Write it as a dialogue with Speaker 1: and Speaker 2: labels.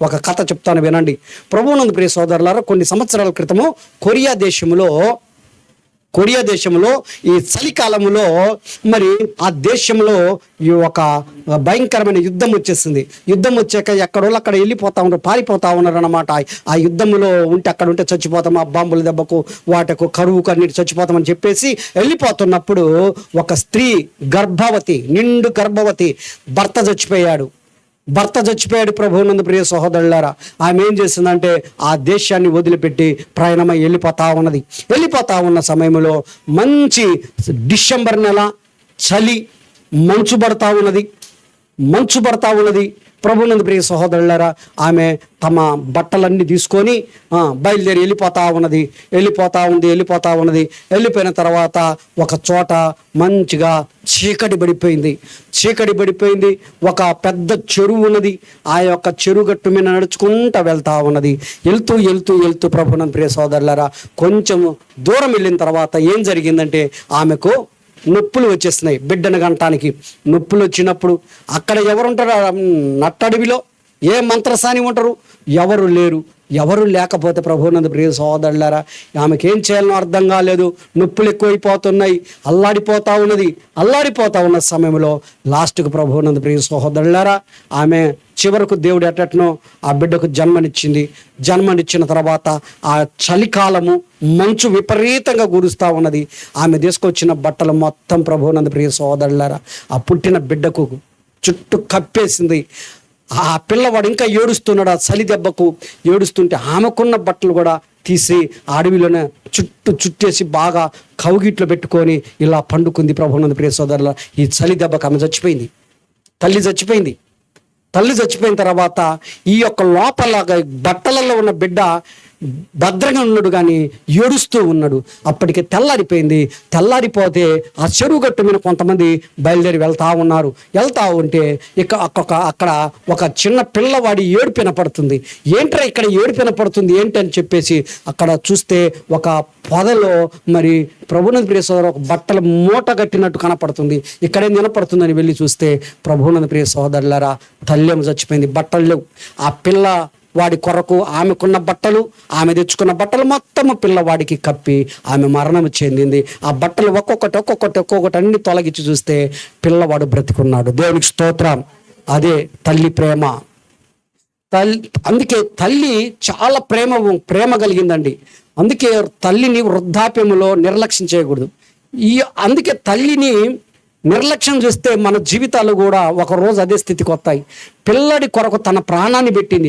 Speaker 1: ఒక కథ చెప్తాను వినండి. ప్రభువునందు ప్రియ సోదరులారా కొన్ని సంవత్సరాల క్రితము కొరియా దేశంలో కొరియా దేశంలో ఈ చలికాలంలో మరి ఆ దేశంలో ఈ ఒక భయంకరమైన యుద్ధం వచ్చేసింది. యుద్ధం వచ్చాక ఎక్కడోళ్ళు అక్కడ వెళ్ళిపోతా ఉన్నారు పారిపోతా ఉన్నారు అనమాట ఆ యుద్ధంలో ఉంటే అక్కడ ఉంటే చచ్చిపోతాం ఆ బాంబుల దెబ్బకు వాటకు కరువుకు అన్నిటి చచ్చిపోతామని చెప్పేసి వెళ్ళిపోతున్నప్పుడు ఒక స్త్రీ గర్భవతి నిండు గర్భవతి భర్త చచ్చిపోయాడు. భర్త చచ్చిపోయాడు ప్రభువునందు ప్రియ సహోదరులారా. ఆమె ఏం చేసిందంటే ఆ దేశాన్ని వదిలిపెట్టి ప్రయాణమై వెళ్ళిపోతా ఉన్నది. వెళ్ళిపోతా ఉన్న సమయంలో మంచి డిసెంబర్ నెల చలి మంచు పడతా ఉన్నది. మంచు పడతా ఉన్నది. ప్రభునందు ప్రియ సహోదరులారా ఆమె తమ బట్టలన్నీ తీసుకొని బయలుదేరి వెళ్ళిపోతా ఉన్నది. వెళ్ళిపోతా ఉంది వెళ్ళిపోతా ఉన్నది. వెళ్ళిపోయిన తర్వాత ఒక చోట మంచిగా చీకటి పడిపోయింది. చీకటి పడిపోయింది. ఒక పెద్ద చెరువు ఉన్నది. ఆ యొక్క చెరువు గట్టు మీద నడుచుకుంటూ వెళ్తా ఉన్నది. వెళ్తూ వెళ్తూ వెళ్తూ ప్రభునంద ప్రియ సహోదరులారా కొంచెం దూరం వెళ్ళిన తర్వాత ఏం జరిగిందంటే ఆమెకు నొప్పులు వచ్చేస్తున్నాయి. బిడ్డను గంటానికి నొప్పులు వచ్చినప్పుడు అక్కడ ఎవరుంటారు? నట్టడవిలో ఏ మంత్రసాని ఉంటారు? ఎవరు లేరు. ఎవరు లేకపోతే ప్రభునందు ప్రియ సోదరులారా ఆమెకేం చేయాలనో అర్థం కాలేదు. నొప్పులు ఎక్కువైపోతున్నాయి. అల్లాడిపోతా ఉన్నది. అల్లాడిపోతా ఉన్న సమయంలో లాస్ట్కు ప్రభునందు ప్రియ సోదరులారా ఆమె చివరకు దేవుడు ఎట్టట్నో ఆ బిడ్డకు జన్మనిచ్చింది. జన్మనిచ్చిన తర్వాత ఆ చలికాలము మంచు విపరీతంగా కురుస్తూ ఉన్నది. ఆమె తీసుకొచ్చిన బట్టలు మొత్తం ప్రభునందు ప్రియ సోదరులారా ఆ పుట్టిన బిడ్డకు చుట్టూ కప్పేసింది. ఆ పిల్లవాడు ఇంకా ఏడుస్తున్నాడు ఆ చలి దెబ్బకు ఏడుస్తుంటే ఆమెకున్న బట్టలు కూడా తీసి అడవిలోనే చుట్టూ చుట్టేసి బాగా కౌగిట్లో పెట్టుకొని ఇలా పండుకుంది ప్రభునంద ప్రియ సోదరుల ఈ చలి దెబ్బకు ఆమె చచ్చిపోయింది. తల్లి చచ్చిపోయింది. తల్లి చచ్చిపోయిన తర్వాత ఈ యొక్క లోపల బట్టలలో ఉన్న బిడ్డ భద్రంగా ఉన్నాడు కానీ ఏడుస్తూ ఉన్నాడు. అప్పటికి తెల్లారిపోయింది. తెల్లారిపోతే ఆ చెరువు గట్టు మీద కొంతమంది బయలుదేరి వెళ్తా ఉన్నారు. వెళ్తా ఉంటే ఇక అక్కడ అక్కడ ఒక చిన్న పిల్లవాడి ఏడుపు వినపడుతుంది. ఏంట్రా ఇక్కడ ఏడుపు వినపడుతుంది? ఏంటి అని చెప్పేసి అక్కడ చూస్తే ఒక పొదలో మరి ప్రభునంద ప్రియ సోదరు ఒక బట్టలు మూట కట్టినట్టు కనపడుతుంది. ఇక్కడేం వినపడుతుందని వెళ్ళి చూస్తే ప్రభునంద ప్రియ సోదరులారా తల్లేమో చచ్చిపోయింది. బట్టలు లేవు. ఆ పిల్ల వాడి కొరకు ఆమెకున్న బట్టలు ఆమె తెచ్చుకున్న బట్టలు మొత్తము పిల్లవాడికి కప్పి ఆమె మరణం చెందింది. ఆ బట్టలు ఒక్కొక్కటి ఒక్కొక్కటి ఒక్కొక్కటి అన్ని తొలగించి చూస్తే పిల్లవాడు బ్రతికున్నాడు. దేవునికి స్తోత్రం. అదే తల్లి ప్రేమ. తల్లి అందుకే తల్లి చాలా ప్రేమ ప్రేమ కలిగిందండి. అందుకే తల్లిని వృద్ధాప్యములో నిర్లక్ష్యం చేయకూడదు. ఈ అందుకే తల్లిని నిర్లక్ష్యం చేస్తే మన జీవితాలు కూడా ఒక రోజు అదే స్థితికి వస్తాయి. పిల్లడి కొరకు తన ప్రాణాన్ని పెట్టింది.